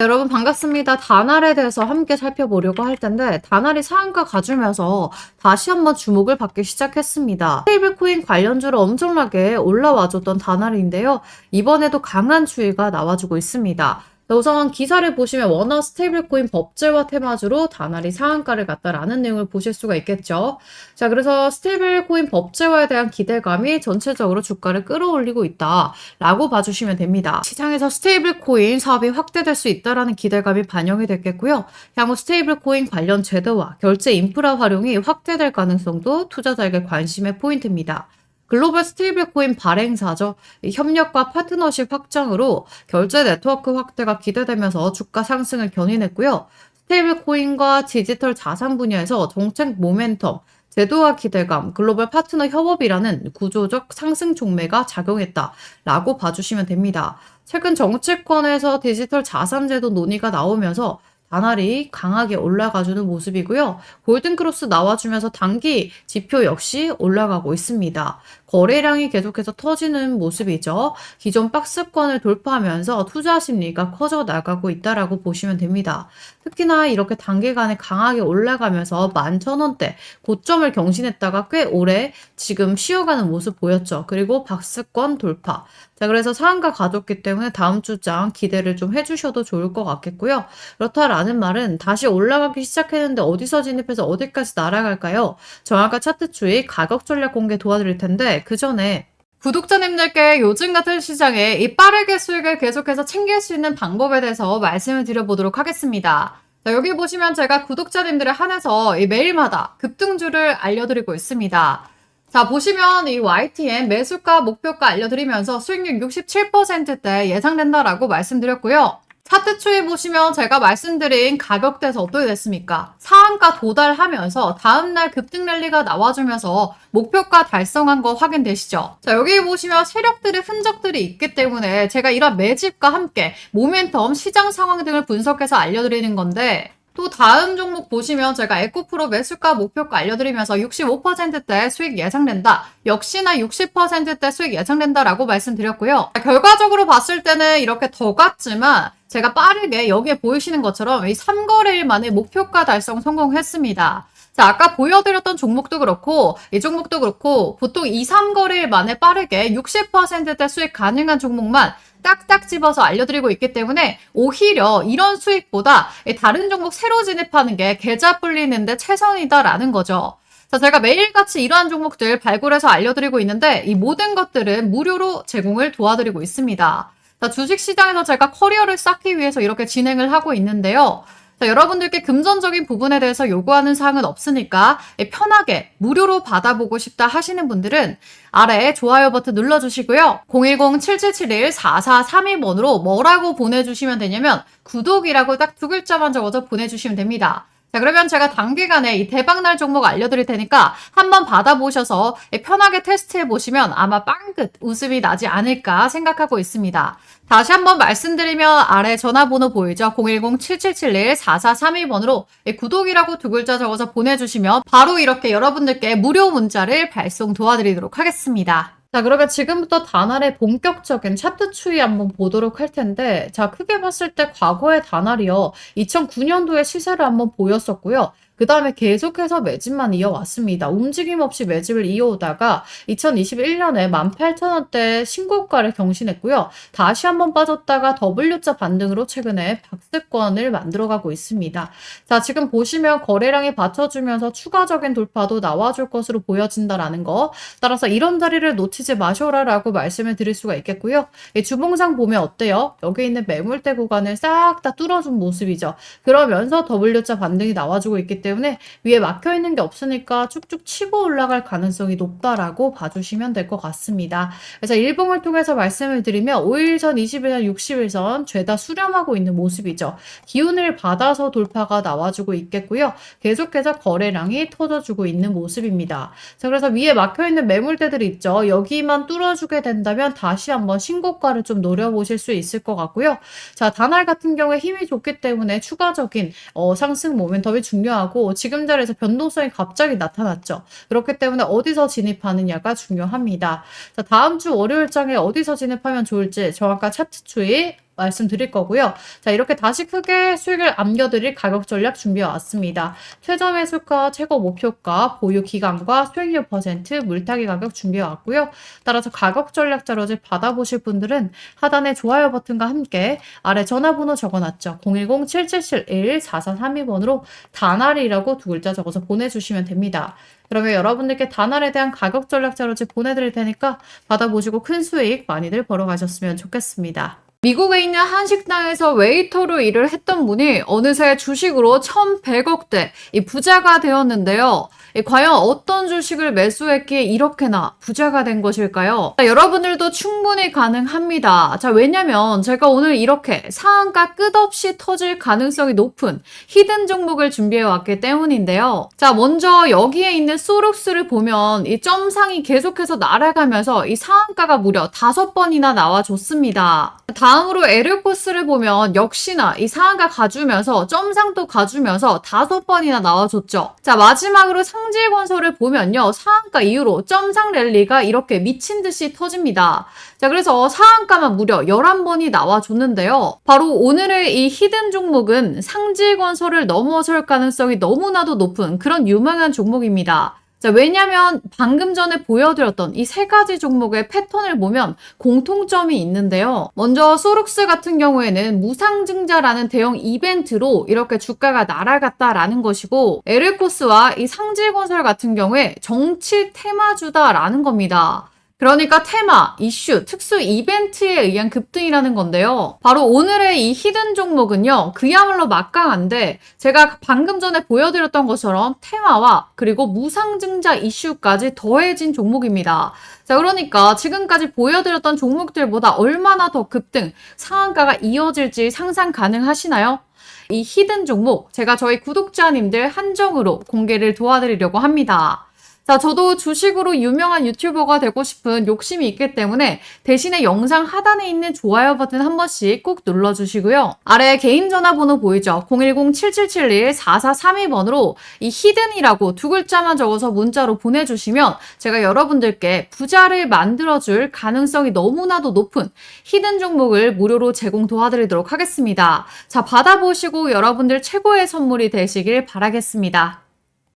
여러분 반갑습니다. 다날에 대해서 함께 살펴보려고 할 텐데 다날이 상한가 가주면서 다시 한번 주목을 받기 시작했습니다. 스테이블 코인 관련주로 엄청나게 올라와줬던 다날인데요. 이번에도 강한 추이가 나와주고 있습니다. 자, 우선 기사를 보시면 원화 스테이블 코인 법제화 테마주로 다날이 상한가를 갔다라는 내용을 보실 수가 있겠죠. 자, 그래서 스테이블 코인 법제화에 대한 기대감이 전체적으로 주가를 끌어올리고 있다라고 봐주시면 됩니다. 시장에서 스테이블 코인 사업이 확대될 수 있다라는 기대감이 반영이 됐겠고요. 향후 스테이블 코인 관련 제도와 결제 인프라 활용이 확대될 가능성도 투자자에게 관심의 포인트입니다. 글로벌 스테이블 코인 발행사죠. 이 협력과 파트너십 확장으로 결제 네트워크 확대가 기대되면서 주가 상승을 견인했고요. 스테이블 코인과 디지털 자산 분야에서 정책 모멘텀, 제도화 기대감, 글로벌 파트너 협업이라는 구조적 상승 촉매가 작용했다라고 봐주시면 됩니다. 최근 정치권에서 디지털 자산 제도 논의가 나오면서 다날이 강하게 올라가주는 모습이고요. 골든크로스 나와주면서 단기 지표 역시 올라가고 있습니다. 거래량이 계속해서 터지는 모습이죠. 기존 박스권을 돌파하면서 투자 심리가 커져 나가고 있다라고 보시면 됩니다. 특히나 이렇게 단기간에 강하게 올라가면서 11,000원대 고점을 경신했다가 꽤 오래 지금 쉬어가는 모습 보였죠. 그리고 박스권 돌파. 자, 그래서 상한가 가졌기 때문에 다음 주장 기대를 좀 해주셔도 좋을 것 같겠고요. 그렇다라는 말은 다시 올라가기 시작했는데 어디서 진입해서 어디까지 날아갈까요? 정확한 차트 추이 가격 전략 공개 도와드릴 텐데 그 전에 구독자님들께 요즘 같은 시장에 이 빠르게 수익을 계속해서 챙길 수 있는 방법에 대해서 말씀을 드려보도록 하겠습니다. 자, 여기 보시면 제가 구독자님들에 한해서 이 매일마다 급등주를 알려드리고 있습니다. 자, 보시면 이 YTN 매수가, 목표가 알려드리면서 수익률 67%대 예상된다라고 말씀드렸고요. 차트 추이 보시면 제가 말씀드린 가격대에서 어떻게 됐습니까? 상한가 도달하면서 다음날 급등 랠리가 나와주면서 목표가 달성한 거 확인되시죠? 자, 여기 보시면 세력들의 흔적들이 있기 때문에 제가 이런 매집과 함께 모멘텀, 시장 상황 등을 분석해서 알려드리는 건데 또 다음 종목 보시면 제가 에코프로 매수가 목표가 알려드리면서 65%대 수익 예상된다. 역시나 60%대 수익 예상된다라고 말씀드렸고요. 결과적으로 봤을 때는 이렇게 더 같지만 제가 빠르게 여기에 보이시는 것처럼 이 3거래일 만에 목표가 달성 성공했습니다. 자, 아까 보여드렸던 종목도 그렇고, 이 종목도 그렇고, 보통 2, 3거래일 만에 빠르게 60%대 수익 가능한 종목만 딱딱 집어서 알려드리고 있기 때문에 오히려 이런 수익보다 다른 종목 새로 진입하는 게 계좌 불리는데 최선이다라는 거죠. 자, 제가 매일같이 이러한 종목들 발굴해서 알려드리고 있는데 이 모든 것들은 무료로 제공을 도와드리고 있습니다. 자, 주식시장에서 제가 커리어를 쌓기 위해서 이렇게 진행을 하고 있는데요. 자, 여러분들께 금전적인 부분에 대해서 요구하는 사항은 없으니까 편하게 무료로 받아보고 싶다 하시는 분들은 아래 좋아요 버튼 눌러주시고요. 010-7771-4432번으로 뭐라고 보내주시면 되냐면 구독이라고 딱 두 글자만 적어서 보내주시면 됩니다. 자, 그러면 제가 단기간에 이 대박날 종목 알려드릴 테니까 한번 받아보셔서 편하게 테스트해 보시면 아마 빵긋 웃음이 나지 않을까 생각하고 있습니다. 다시 한번 말씀드리면 아래 전화번호 보이죠? 010-7771-4432번으로 구독이라고 두 글자 적어서 보내주시면 바로 이렇게 여러분들께 무료 문자를 발송 도와드리도록 하겠습니다. 자, 그러면 지금부터 다날의 본격적인 차트 추이 한번 보도록 할 텐데, 자, 크게 봤을 때 과거의 다날이요. 2009년도에 시세를 한번 보였었고요. 그 다음에 계속해서 매집만 이어왔습니다. 움직임 없이 매집을 이어오다가 2021년에 18,000원대 신고가를 경신했고요. 다시 한번 빠졌다가 W자 반등으로 최근에 박스권을 만들어가고 있습니다. 자, 지금 보시면 거래량이 받쳐주면서 추가적인 돌파도 나와줄 것으로 보여진다라는 거. 따라서 이런 자리를 놓치지 마셔라라고 말씀을 드릴 수가 있겠고요. 이 주봉상 보면 어때요? 여기 있는 매물대 구간을 싹 다 뚫어준 모습이죠. 그러면서 W자 반등이 나와주고 있기 때문에 때문에 위에 막혀 있는 게 없으니까 쭉쭉 치고 올라갈 가능성이 높다라고 봐주시면 될 것 같습니다. 그래서 일봉을 통해서 말씀을 드리면 5일선, 20일선, 60일선 죄다 수렴하고 있는 모습이죠. 기운을 받아서 돌파가 나와주고 있겠고요. 계속해서 거래량이 터져주고 있는 모습입니다. 자, 그래서 위에 막혀 있는 매물대들 있죠. 여기만 뚫어주게 된다면 다시 한번 신고가를 좀 노려보실 수 있을 것 같고요. 자, 단알 같은 경우에 힘이 좋기 때문에 추가적인 어, 상승 모멘텀이 중요하고 하고 지금 자리에서 변동성이 갑자기 나타났죠. 그렇기 때문에 어디서 진입하느냐가 중요합니다. 자, 다음 주 월요일장에 어디서 진입하면 좋을지 정확한 차트 추이 말씀드릴 거고요. 자, 이렇게 다시 크게 수익을 안겨드릴 가격 전략 준비해 왔습니다. 최저 매수가, 최고 목표가, 보유 기간과 수익률 퍼센트, 물타기 가격 준비해 왔고요. 따라서 가격 전략 자료를 받아보실 분들은 하단에 좋아요 버튼과 함께 아래 전화번호 적어놨죠. 010-7771-4432번으로 다나리라고 두 글자 적어서 보내주시면 됩니다. 그러면 여러분들께 다날에 대한 가격 전략 자료지 보내드릴 테니까 받아보시고 큰 수익 많이들 벌어가셨으면 좋겠습니다. 미국에 있는 한 식당에서 웨이터로 일을 했던 분이 어느새 주식으로 1100억대 이 부자가 되었는데요. 이 과연 어떤 주식을 매수했기에 이렇게나 부자가 된 것일까요? 자, 여러분들도 충분히 가능합니다. 자, 왜냐면 제가 오늘 이렇게 상한가 끝없이 터질 가능성이 높은 히든 종목을 준비해 왔기 때문인데요. 자, 먼저 여기에 있는 소룩스를 보면 이 점상이 계속해서 날아가면서 이 상한가가 무려 다섯 번이나 나와줬습니다. 다음으로 에르 코스를 보면 역시나 이 상한가 가주면서 점상도 가주면서 다섯 번이나 나와줬죠. 자, 마지막으로 상질건설을 보면요. 상한가 이후로 점상 랠리가 이렇게 미친 듯이 터집니다. 자, 그래서 상한가만 무려 11번이 나와줬는데요. 바로 오늘의 이 히든 종목은 상질건설을 넘어설 가능성이 너무나도 높은 그런 유망한 종목입니다. 자, 왜냐면 방금 전에 보여드렸던 이 세 가지 종목의 패턴을 보면 공통점이 있는데요. 먼저 소룩스 같은 경우에는 무상증자라는 대형 이벤트로 이렇게 주가가 날아갔다라는 것이고 에르코스와 이 상질건설 같은 경우에 정치 테마주다라는 겁니다. 그러니까 테마, 이슈, 특수 이벤트에 의한 급등이라는 건데요. 바로 오늘의 이 히든 종목은요. 그야말로 막강한데 제가 방금 전에 보여드렸던 것처럼 테마와 그리고 무상증자 이슈까지 더해진 종목입니다. 자, 그러니까 지금까지 보여드렸던 종목들보다 얼마나 더 급등, 상한가가 이어질지 상상 가능하시나요? 이 히든 종목 제가 저희 구독자님들 한정으로 공개를 도와드리려고 합니다. 자, 저도 주식으로 유명한 유튜버가 되고 싶은 욕심이 있기 때문에 대신에 영상 하단에 있는 좋아요 버튼 한 번씩 꼭 눌러주시고요. 아래 개인 전화번호 보이죠? 010-7771-4432번으로 이 히든이라고 두 글자만 적어서 문자로 보내주시면 제가 여러분들께 부자를 만들어줄 가능성이 너무나도 높은 히든 종목을 무료로 제공 도와드리도록 하겠습니다. 자, 받아보시고 여러분들 최고의 선물이 되시길 바라겠습니다.